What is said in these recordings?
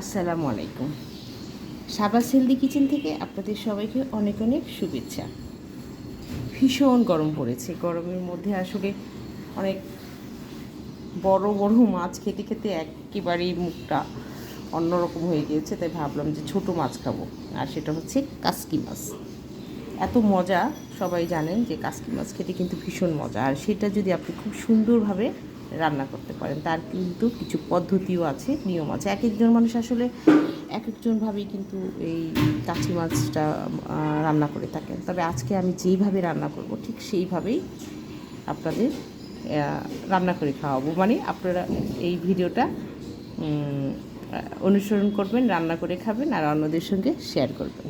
আসসালামু আলাইকুম। সাবাস হেলদি কিচেন থেকে আপনাদের সবাইকে অনেক অনেক শুভেচ্ছা। ভীষণ গরম পড়েছে। গরমের মধ্যে আসলে অনেক বড় বড় মাছ খেতে খেতে একেবারেই মুখটা অন্যরকম হয়ে গিয়েছে, তাই ভাবলাম যে ছোট মাছ খাব। আর সেটা হচ্ছে কাসকি মাছ। এত মজা, সবাই জানেন যে কাসকি মাছ খেতে কিন্তু ভীষণ মজা। আর সেটা যদি আপনি খুব সুন্দরভাবে রান্না করতে পারেন। তার কিন্তু কিছু পদ্ধতিও আছে, নিয়ম আছে। এক একজন মানুষ আসলে এক একজনভাবেই কিন্তু এই কাছি মাছটা রান্না করে থাকেন। তবে আজকে আমি যেইভাবে রান্না করব, ঠিক সেইভাবেই আপনাদের রান্না করে খাওয়াবো। মানে আপনারা এই ভিডিওটা অনুসরণ করবেন, রান্না করে খাবেন আর অন্যদের সঙ্গে শেয়ার করবেন।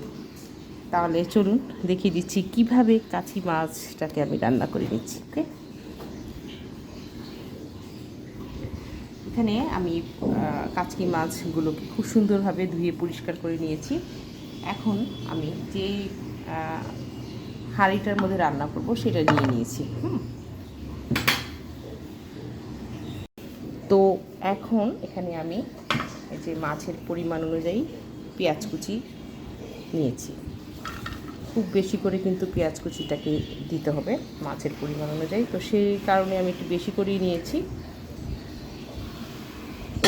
তাহলে চলুন, দেখিয়ে দিচ্ছি কীভাবে কাছি মাছটাকে আমি রান্না করে নিচ্ছি ওকে এখানে আমি কাচকি মাছগুলোকে খুব সুন্দরভাবে ধুয়ে পরিষ্কার করে নিয়েছি। এখন আমি যে হাঁড়িটার মধ্যে রান্না করব সেটা নিয়ে নিয়েছি, হুম? তো এখন এখানে আমি এই যে মাছের পরিমাণ অনুযায়ী পেঁয়াজ কুচি নিয়েছি। খুব বেশি করে কিন্তু পেঁয়াজ কুচিটাকে দিতে হবে মাছের পরিমাণ অনুযায়ী। তো সেই কারণে আমি একটু বেশি করেই নিয়েছি।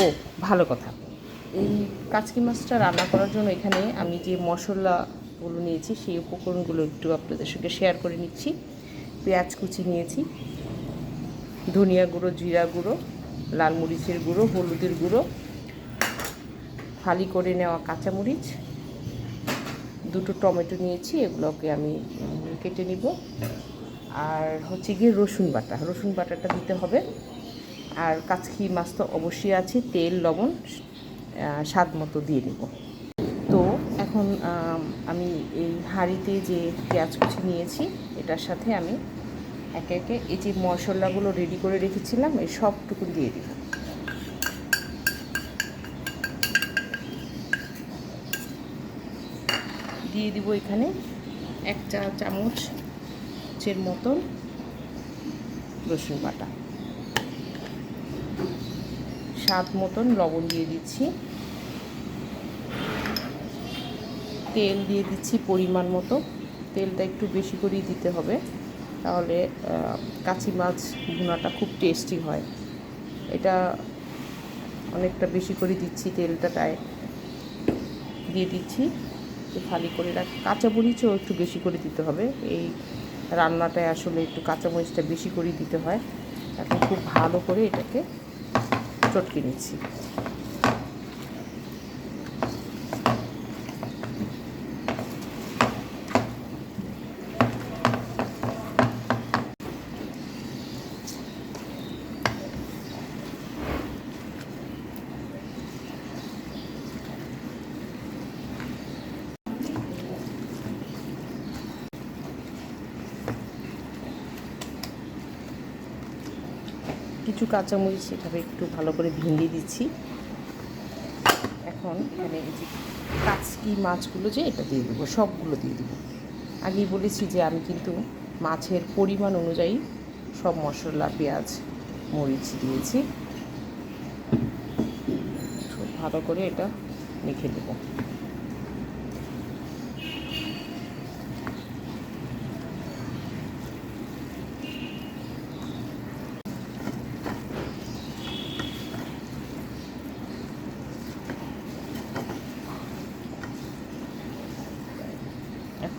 ও, ভালো কথা। এই কাচকি মাছটা রান্না করার জন্য এখানে আমি যে মশলাগুলো নিয়েছি, সেই উপকরণগুলো একটু আপনাদের সঙ্গে শেয়ার করে নিচ্ছি। পেঁয়াজ কুচি নিয়েছি, ধনিয়া গুঁড়ো, জিরা গুঁড়ো, লাল মরিচের গুঁড়ো, হলুদের গুঁড়ো, ফালি করে নেওয়া কাঁচামরিচ, দুটো টমেটো নিয়েছি, এগুলোকে আমি কেটে নিব। আর হচ্ছে গিয়ে রসুন বাটা, রসুন বাটাটা দিতে হবে। আর কাচকি মাছ তো অবশ্যই আছে, তেল, লবণ স্বাদ মতো দিয়ে দেব। তো এখন, আমি এই হাঁড়িতে যে পেঁয়াজ কুচি নিয়েছি, এটার সাথে আমি একে একে এই যে মশলাগুলো রেডি করে রেখেছিলাম, এই সবটুকু দিয়ে দিব। দিয়ে দিব এখানে এক চা চামচের মতন রসুন বাটা। স্বাদ মতন লবণ দিয়ে দিচ্ছি। তেল দিয়ে দিচ্ছি পরিমাণ মতো। তেলটা একটু বেশি করেই দিতে হবে, তাহলে কাঁচি মাছ ভুনাটা খুব টেস্টি হয়। এটা অনেকটা বেশি করে দিচ্ছি তেলটা তাই দিয়ে দিচ্ছি খালি করে রাখ, কাঁচামরিচও একটু বেশি করে দিতে হবে। এই রান্নাটায় আসলে একটু কাঁচামরিচটা বেশি করে দিতে হয়। এখন খুব ভালো করে এটাকে চটকে কিছু কাঁচামরিচ এভাবে একটু ভালো করে ভেঙে দিচ্ছি। এখন এখানে এই যে কাচকি মাছগুলো যে এটা দিয়ে দেবো, সবগুলো দিয়ে দেবো। আগেই বলেছি যে আমি কিন্তু মাছের পরিমাণ অনুযায়ী সব মশলা, পেঁয়াজ, মরিচ দিয়েছি। ভালো করে এটা মেখে দেবো।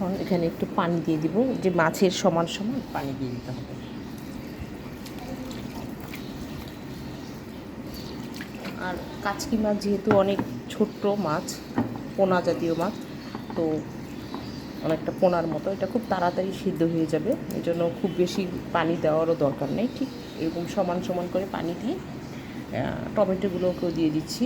এখন এখানে একটু পানি দিয়ে দিব, যে মাছের সমান সমান পানি দিয়ে দিতে হবে। আর কাচকি মাছ যেহেতু অনেক ছোট্ট মাছ, পোনা জাতীয় মাছ, তো অনেকটা পোনার মতো, এটা খুব তাড়াতাড়ি সিদ্ধ হয়ে যাবে এই জন্য খুব বেশি পানি দেওয়ারও দরকার নেই। ঠিক এরকম সমান সমান করে পানি দিয়ে টমেটোগুলোকেও দিয়ে দিচ্ছি।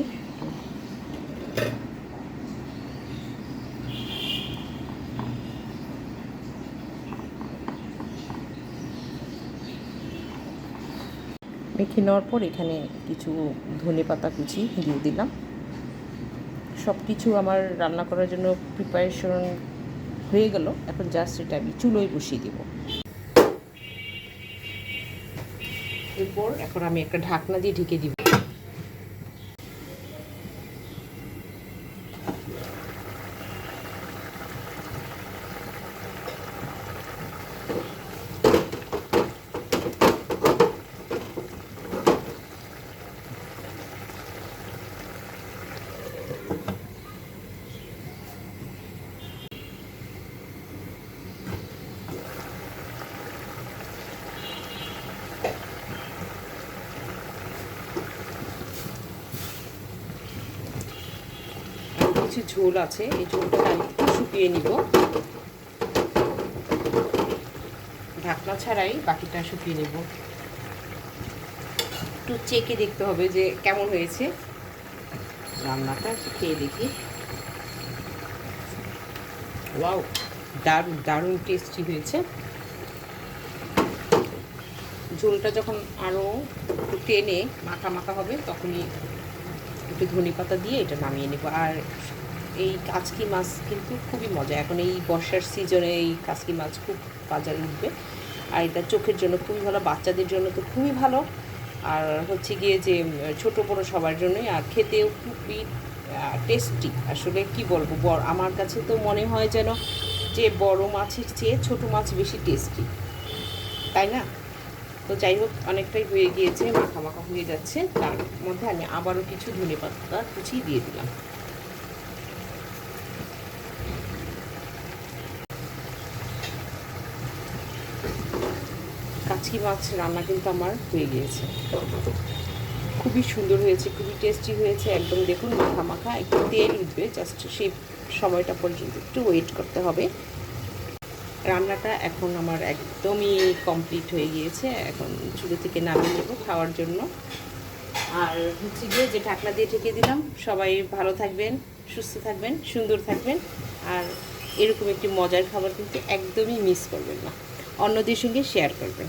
মেখে নেওয়ার পর এখানে কিছু ধনে পাতা কুচি দিয়ে দিলাম। সব কিছু আমার রান্না করার জন্য প্রিপারেশন হয়ে গেল। এখন জাস্ট এটা আমি চুলোয় বসিয়ে দেব। এরপর এখন আমি একটা ঢাকনা দিয়ে ঢেকে দিব। কিছু ঝোল আছে, এই ঝোলটা আমি শুকিয়ে নিব। ঢাকনা ছাড়াই বাকিটা শুকিয়ে নেব। একটু চেকে দেখতে হবে যে কেমন হয়েছে। রান্নাটা খেয়ে দেখি। ওয়াও, দারুণ দারুণ টেস্টি হয়েছে। ঝোলটা যখন আরও একটু টেনে মাখা মাখা হবে, তখনই একটু ধনে পাতা দিয়ে এটা নামিয়ে নেব। আর এই কাঁচকি মাছ কিন্তু খুবই মজা। এখন এই বর্ষার সিজনে এই কাচকি মাছ খুব বাজারে উঠবে। আর এটা চোখের জন্য খুবই ভালো, বাচ্চাদের জন্য তো খুবই ভালো। আর হচ্ছে গিয়ে যে ছোট বড় সবার জন্যই। আর খেতেও খুবই টেস্টি আসলে কি বলব বড় আমার কাছে তো মনে হয় যেন যে, বড় মাছের চেয়ে ছোট মাছ বেশি টেস্টি তাই না? তো যাই হোক, অনেকটাই হয়ে গিয়েছে, মাখা মাখা হয়ে যাচ্ছে। তার মধ্যে আমি আবারও কিছু ধনে পাতা কুচি দিয়ে দিলাম। কাচকি মাছ রান্না কিন্তু আমার হয়ে গিয়েছে। খুবই সুন্দর হয়েছে, খুবই টেস্টি হয়েছে, একদম দেখুন মাখা মাখা একটু তেল উঠবে জাস্ট সেই সময়টা পর্যন্ত একটু ওয়েট করতে হবে। রান্নাটা এখন আমার একদমই কমপ্লিট হয়ে গিয়েছে, এখন চুলো থেকে নামিয়ে নেব খাওয়ার জন্য। আর হচ্ছে গিয়ে যে ঢাকনা দিয়ে ঢেকে দিলাম, সবাই ভালো থাকবেন, সুস্থ থাকবেন, সুন্দর থাকবেন, আর এরকম একটি মজার খাবার কিন্তু একদমই মিস করবেন না। অন্যদের সঙ্গে শেয়ার করবে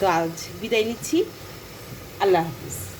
তো আজ বিদায় নিচ্ছি। আল্লাহ হাফিজ।